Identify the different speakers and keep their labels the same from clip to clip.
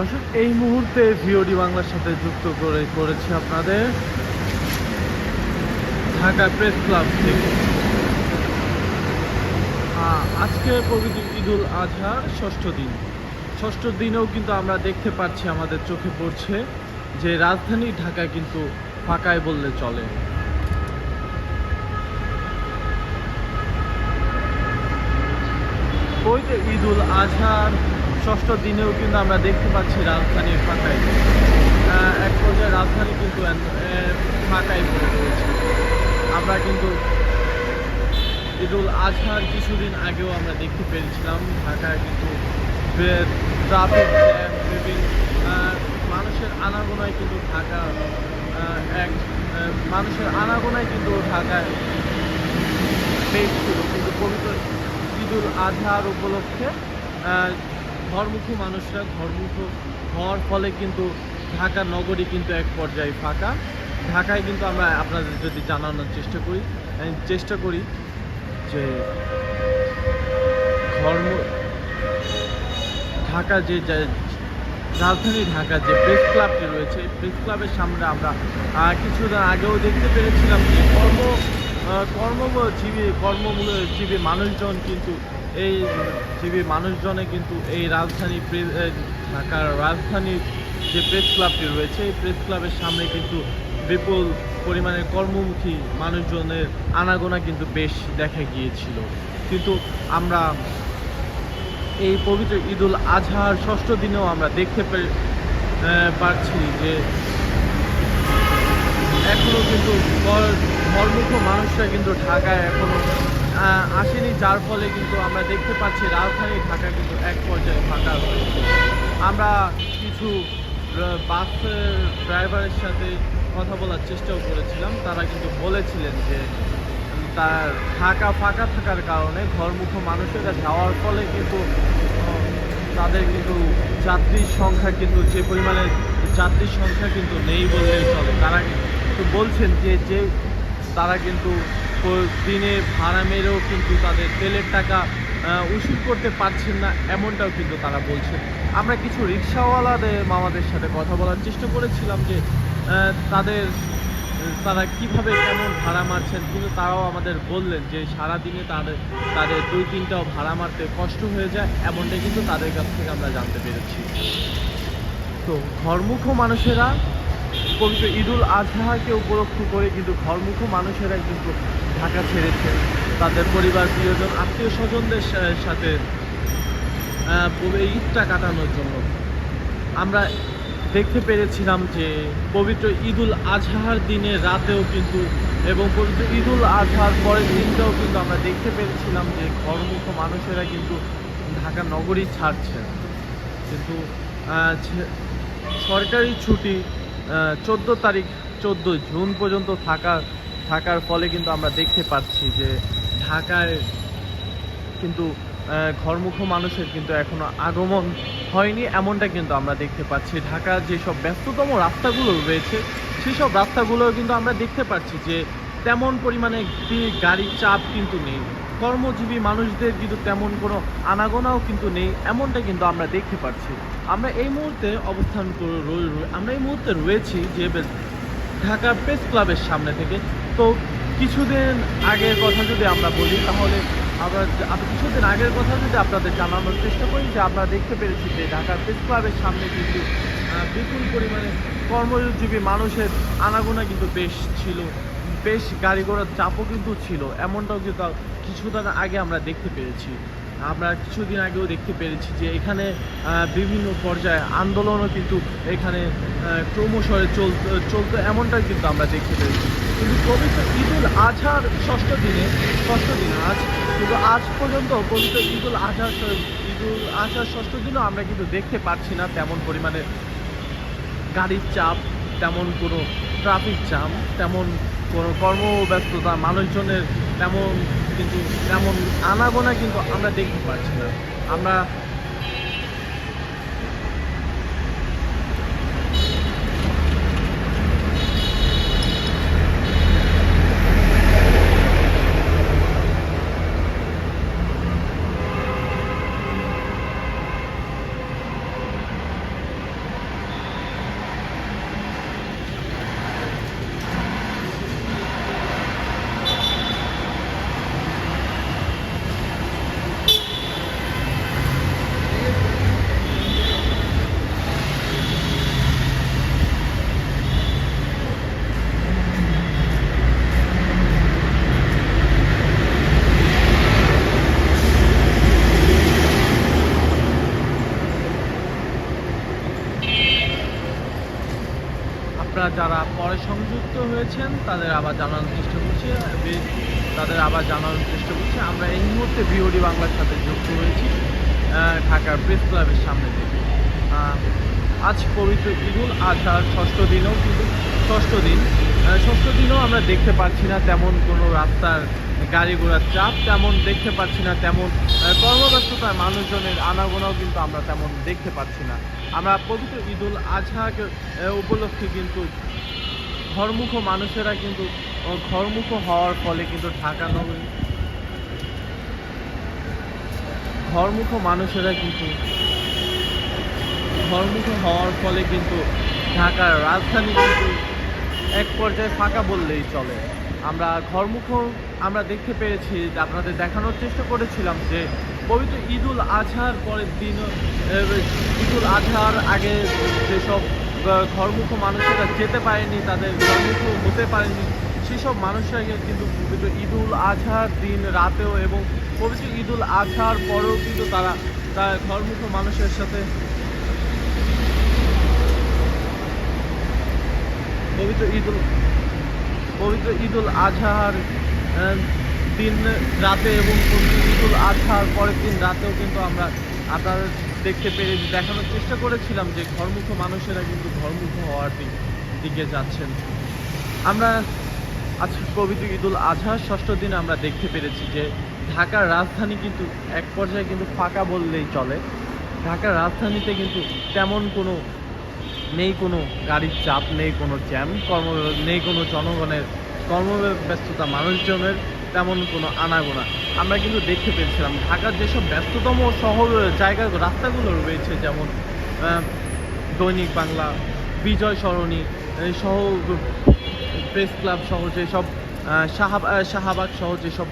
Speaker 1: দর্শক, এই মুহূর্তে ভিওডি বাংলার সাথে যুক্ত করে করেছি আপনাদের ঢাকা প্রেস ক্লাব থেকে। আজকে পবিত্র ঈদুল আজহার ষষ্ঠ দিন। ষষ্ঠ দিনেও কিন্তু আমরা দেখতে পাচ্ছি, আমাদের চোখে পড়ছে যে রাজধানী ঢাকা কিন্তু ফাঁকায় বললে চলে। ওই যে ঈদুল আজহার ষষ্ঠ দিনেও কিন্তু আমরা দেখতে পাচ্ছি রাজধানীর ফাঁকায়। এক পর্যায়ে রাজধানী কিন্তু ফাঁকায় পড়ে রয়েছে। আমরা কিন্তু ঈদুল আজহার কিছুদিন আগেও আমরা দেখতে পেরেছিলাম ঢাকায় কিন্তু ট্রাফিক জ্যাম, বিভিন্ন মানুষের আনাগোনায় কিন্তু ঢাকা এক মানুষের আনাগোনায় কিন্তু ঢাকায় বেশ ছিল কিন্তু পবিত্র ঈদুল আজহার উপলক্ষে ঘরমুখী মানুষরা, ঘরমুখ হওয়ার ফলে কিন্তু ঢাকা নগরী কিন্তু এক পর্যায়ে ফাঁকা। ঢাকায় কিন্তু আমরা আপনাদের যদি জানানোর চেষ্টা করি চেষ্টা করি যে ধর্ম ঢাকা যে রাজধানী ঢাকা যে প্রেস ক্লাবটি রয়েছে, প্রেস ক্লাবের সামনে আমরা কিছুদিন আগেও দেখতে পেরেছিলাম যে কর্ম কর্মজীবী কর্মজীবী মানুষজন কিন্তু এই জীবী মানুষজনে কিন্তু এই রাজধানী ঢাকার রাজধানীর যে প্রেস ক্লাবটি রয়েছে এই প্রেস ক্লাবের সামনে কিন্তু বিপুল পরিমাণে কর্মমুখী মানুষজনের আনাগোনা কিন্তু বেশ দেখা গিয়েছিল। কিন্তু আমরা এই পবিত্র ঈদুল আজহার ষষ্ঠ দিনেও আমরা দেখতে পারছি যে এখনও কিন্তু ধর্মুখ মানুষরা কিন্তু ঢাকায় এখনও আহ, আসেনি, যার ফলে কিন্তু আমরা দেখতে পাচ্ছি রাজধানী ঢাকা কিন্তু এক পর্যায়ে ফাঁকা রয়েছে। আমরা কিছু বাসের ড্রাইভারের সাথে কথা বলার চেষ্টাও করেছিলাম। তারা কিন্তু বলেছিলেন যে তার ঢাকা ফাঁকা থাকার কারণে ঘরমুখ মানুষেরা যাওয়ার ফলে কিন্তু তাদের কিন্তু যাত্রীর সংখ্যা কিন্তু যে পরিমাণে যাত্রীর সংখ্যা কিন্তু নেই বললেই চলে। তারা কিন্তু বলছেন যে যে তারা কিন্তু দিনে ভাড়া মেরেও কিন্তু তাদের তেলের টাকা উসুল করতে পারছেন না, এমনটাও কিন্তু তারা বলছেন। আমরা কিছু রিক্সাওয়ালাদের মামাদের সাথে কথা বলার চেষ্টা করেছিলাম যে তাদের, তারা কীভাবে কেমন ভাড়া মারছেন, কিন্তু তারাও আমাদের বললেন যে, সারাদিনে তাদের তাদের দুই তিনটাও ভাড়া মারতে কষ্ট হয়ে যায়, এমনটাই কিন্তু তাদের কাছ থেকে আমরা জানতে পেরেছি। তো ঘরমুখ মানুষেরা পবিত্র ঈদুল আজহাকে উপলক্ষ করে কিন্তু ঘরমুখ মানুষেরা কিন্তু ঢাকা ছেড়েছে। তাদের পরিবার, প্রিয়জন, আত্মীয় স্বজনদের সাথে ঈদটা কাটানোর জন্য। আমরা দেখতে পেরেছিলাম যে পবিত্র ঈদুল আজহার দিনে রাতেও কিন্তু এবং পবিত্র ঈদুল আজহার পরের দিনটাও কিন্তু আমরা দেখতে পেরেছিলাম যে ঘরমুখ মানুষেরা কিন্তু ঢাকা নগরী ছাড়ছে কিন্তু সরকারি ছুটি চোদ্দ তারিখ, চোদ্দ জুন পর্যন্ত থাকা, থাকার ফলে কিন্তু আমরা দেখতে পাচ্ছি যে ঢাকায় কিন্তু ঘরমুখ মানুষের কিন্তু এখনও আগমন হয়নি, এমনটা কিন্তু আমরা দেখতে পাচ্ছি। ঢাকার যেসব ব্যস্ততম রাস্তাগুলো রয়েছে, সেসব রাস্তাগুলো কিন্তু আমরা দেখতে পাচ্ছি যে তেমন পরিমাণে গাড়ির চাপ কিন্তু নেই। কর্মজীবী মানুষদের কিন্তু তেমন কোনো আনাগোনাও কিন্তু নেই, এমনটা কিন্তু আমরা দেখতে পাচ্ছি। আমরা এই মুহূর্তে অবস্থান আমরা এই মুহূর্তে রয়েছি যে ঢাকা প্রেস ক্লাবের সামনে থেকে। তো কিছুদিন আগের কথা যদি আমরা বলি, তাহলে আমরা আমি কিছুদিন আগের কথা যদি আপনাদের জানানোর চেষ্টা করি যে আমরা দেখতে পেরেছি যে ঢাকা প্রেস ক্লাবের সামনে কিন্তু বিপুল পরিমাণে কর্মজীবী মানুষের আনাগোনা কিন্তু বেশ ছিল। বেশ গাড়ি ঘোড়ার চাপও কিন্তু ছিল। এমনটাও কিন্তু কিছুদিন আগে আমরা দেখতে পেরেছি। আমরা কিছুদিন আগেও দেখতে পেরেছি যে এখানে বিভিন্ন পর্যায়ে আন্দোলনও কিন্তু এখানে আহ, ক্রমশ চলতো চলতো এমনটা কিন্তু আমরা দেখতে পেরেছি। কিন্তু পবিত্র ঈদুল আজহার ষষ্ঠ দিনে ষষ্ঠ দিন আজ কিন্তু আজ পর্যন্ত পবিত্র ঈদুল আজহার ঈদুল আজহার ষষ্ঠ দিনও আমরা কিন্তু দেখতে পাচ্ছি না তেমন পরিমাণে গাড়ির চাপ তেমন কোনো ট্রাফিক জ্যাম তেমন কোনো কর্মব্যস্ততা মানুষজনের তেমন কিন্তু তেমন আনাগোনা কিন্তু আমরা দেখতে পাচ্ছি না। আমরা যারা পরে সংযুক্ত তাদের আবার জানানোর চেষ্টা করছি তাদের আবার জানানোর চেষ্টা করছি। আমরা এই মুহূর্তে বিওডি বাংলার সাথে যুক্ত হয়েছি ঢাকার প্রেস ক্লাবের সামনে থেকে। আজ পবিত্র ঈদুল আজহার ষষ্ঠ দিনও কিন্তু ষষ্ঠ দিন। ষষ্ঠ দিনও আমরা দেখতে পাচ্ছি না তেমন কোনো রাস্তার গাড়ি ঘোড়ার চাপ, তেমন দেখতে পাচ্ছি না তেমন কর্মব্যস্ততায় মানুষজনের আনাগোনাও কিন্তু আমরা তেমন দেখতে পাচ্ছি না। আমরা পবিত্র ঈদুল আজহাকে উপলক্ষে কিন্তু ঘরমুখ মানুষেরা কিন্তু ঘরমুখ হওয়ার ফলে কিন্তু ঢাকা নগরী ঘরমুখ মানুষেরা কিন্তু ঘরমুখ হওয়ার ফলে কিন্তু ঢাকার রাজধানী কিন্তু এক পর্যায়ে ফাঁকা বললেই চলে। আমরা ঘরমুখ, আমরা দেখতে পেরেছি যে আপনাদের দেখানোর চেষ্টা করেছিলাম যে পবিত্র ঈদুল আজহার পরের দিন ঈদুল আজহার আগে যেসব ঘরমুখ মানুষেরা যেতে পারেনি, তাদের ঘরমুখ হতে পারেনি, সেসব মানুষরা কিন্তু পবিত্র ঈদুল আজহার দিন রাতেও এবং পবিত্র ঈদুল আজহার পরেও কিন্তু তারা, তার ঘরমুখ মানুষের সাথে পবিত্র ঈদুল পবিত্র ঈদুল আজহার দিন রাতে এবং পবিত্র ঈদুল আজহার পরের দিন রাতেও কিন্তু আমরা আপনাদের দেখতে পেরে দেখানোর চেষ্টা করেছিলাম যে ঘরমুখ মানুষেরা কিন্তু ঘরমুখ হওয়ার দিক যাচ্ছেন। আমরা আজ পবিত্র ঈদুল আজহার ষষ্ঠ দিন আমরা দেখতে পেরেছি যে ঢাকার রাজধানী কিন্তু এক পর্যায়ে কিন্তু ফাঁকা বললেই চলে। ঢাকার রাজধানীতে কিন্তু তেমন কোনো নেই কোনো গাড়ির চাপ, নেই কোনো জ্যাম, কর্ম নেই কোনো জনগণের কর্মব্যস্ততা, মানুষজনের তেমন কোনো আনাগোনা। আমরা কিন্তু দেখতে পেয়েছিলাম, ঢাকার যেসব ব্যস্ততম শহর জায়গা, রাস্তাগুলো রয়েছে, যেমন দৈনিক বাংলা, বিজয় সরণি সহ, প্রেস ক্লাব সহ যেসব শাহাব শাহাবাগ সহ যেসব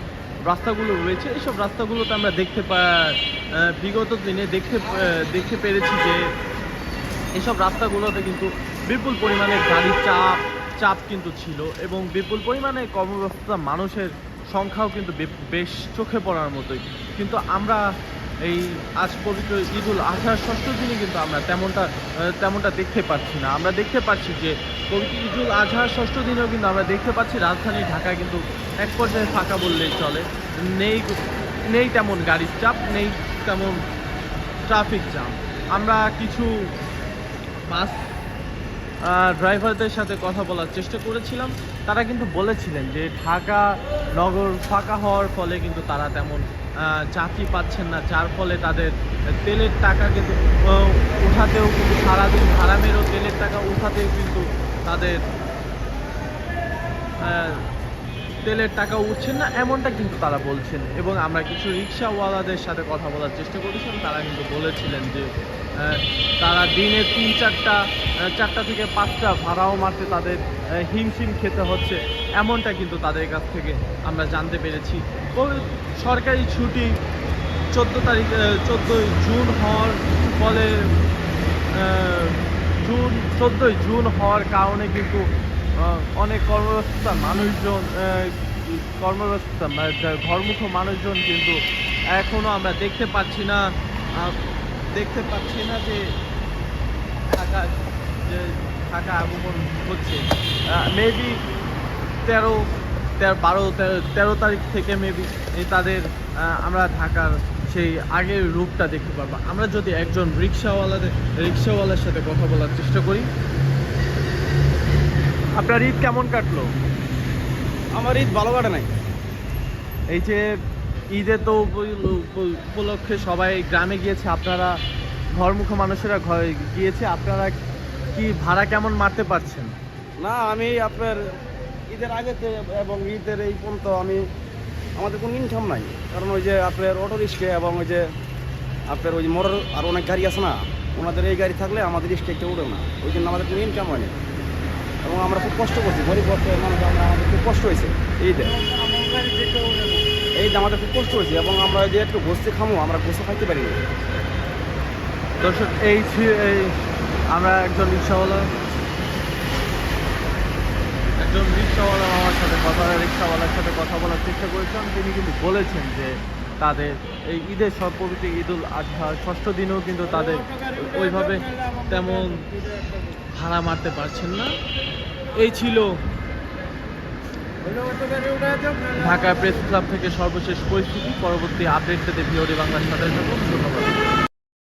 Speaker 1: রাস্তাগুলো রয়েছে এইসব রাস্তাগুলোতে আমরা দেখতে পা বিগত দিনে দেখতে দেখতে পেরেছি যে, এসব রাস্তাগুলোতে কিন্তু বিপুল পরিমাণে গাড়ির চাপ চাপ কিন্তু ছিল এবং বিপুল পরিমাণে কর্মব্যস্ততা মানুষের সংখ্যাও কিন্তু বেশ চোখে পড়ার মতোই। কিন্তু আমরা এই আজ পবিত্র ঈদুল আজহার ষষ্ঠ দিনে কিন্তু আমরা তেমনটা তেমনটা দেখতে পাচ্ছি না। আমরা দেখতে পাচ্ছি যে পবিত্র ঈদুল আজহার ষষ্ঠ দিনেও কিন্তু আমরা দেখতে পাচ্ছি রাজধানী ঢাকা কিন্তু এক পর্যায়ে ফাঁকা বললেই চলে। নেই নেই তেমন গাড়ির চাপ, নেই তেমন ট্রাফিক জ্যাম। আমরা কিছু বাস ড্রাইভারদের সাথে কথা বলার চেষ্টা করেছিলাম। তারা কিন্তু বলেছিলেন যে ঢাকা নগর ফাঁকা হওয়ার ফলে কিন্তু তারা তেমন চাকরি পাচ্ছেন না। যার ফলে তাদের তেলের টাকা কিন্তু উঠাতেও কিন্তু সারাদিন ভাড়া মেরেও তেলের টাকা উঠাতেও কিন্তু তাদের তেলের টাকা উঠছেন না, এমনটা কিন্তু তারা বলছেন। এবং আমরা কিছু রিক্সাওয়ালাদের সাথে কথা বলার চেষ্টা করেছিলাম তারা কিন্তু বলেছিলেন যে তারা দিনে তিন চারটা চারটা থেকে পাঁচটা ভাড়াও মারতে তাদের হিমশিম খেতে হচ্ছে, এমনটা কিন্তু তাদের কাছ থেকে আমরা জানতে পেরেছি। ও, সরকারি ছুটি চোদ্দ তারিখ চোদ্দোই জুন হওয়ার ফলে জুন, চোদ্দোই জুন হওয়ার কারণে কিন্তু অনেক কর্মব্যস্ততা, মানুষজন কর্মব্যস্ততা ঘরমুখ মানুষজন কিন্তু এখনও আমরা দেখতে পাচ্ছি না দেখতে পাচ্ছি না যে ঢাকা যে ঢাকা আগমন হচ্ছে। মেবি তেরো তেরো, বারো, তেরো তারিখ থেকে মেবি তাদের আমরা ঢাকার সেই আগের রূপটা দেখতে পারব আমরা যদি একজন রিক্সাওয়ালাদের, রিক্সাওয়ালার সাথে কথা বলার চেষ্টা করি আপনার ঈদ কেমন কাটলো?
Speaker 2: আমার ঈদ ভালো কাটে নাই।
Speaker 1: এই যে ঈদে তো উপ- উপ- উপলক্ষে সবাই গ্রামে গিয়েছে আপনারা ঘরমুখ মানুষেরা ঘরে গিয়েছে আপনারা কি ভাড়া কেমন মারতে পারছেন?
Speaker 2: না আমি আপনার ঈদের আগে তে- এবং ঈদের এই পর্যন্ত আমি আমাদের কোনো ইনকাম নাই। কারণ ওই যে আপনার অটো রিক্সা এবং ওই যে আপনার ওই মোটর আর অনেক গাড়ি আছে না ওনাদের এই গাড়ি থাকলে আমাদের রিক্সা একটু উঠে না। ওই জন্য আমাদের কোনো ইনকাম হয়নি। এবং আমরা খুব কষ্ট করছি। গরিব বর্ষের মানুষ আমরা আমাদের খুব কষ্ট হয়েছে। ঈদে এই আমাদের খুব কষ্ট হয়েছে এবং আমরা যে একটু গোস্তে খামো, আমরা গোস্ত খাইতে পারি না।
Speaker 1: দর্শক, এই আমরা একজন রিক্সাওয়ালা। একজন রিক্সাওয়ালা আমার সাথে কথা, রিক্সাওয়ালার সাথে কথা বলার চেষ্টা করেছিলাম। তিনি কিন্তু বলেছেন যে তাদের এই ঈদের সব পবিত্র ঈদ উল আজহা ষষ্ঠ দিনেও কিন্তু তাদের ওইভাবে তেমন ভাড়া মারতে পারছেন না। এই ছিল ঢাকা প্রেস ক্লাব থেকে সর্বশেষ পরিস্থিতি। পরবর্তী আপডেট পেতে ভিওডি বাংলার সাথে থাকুন। ধন্যবাদ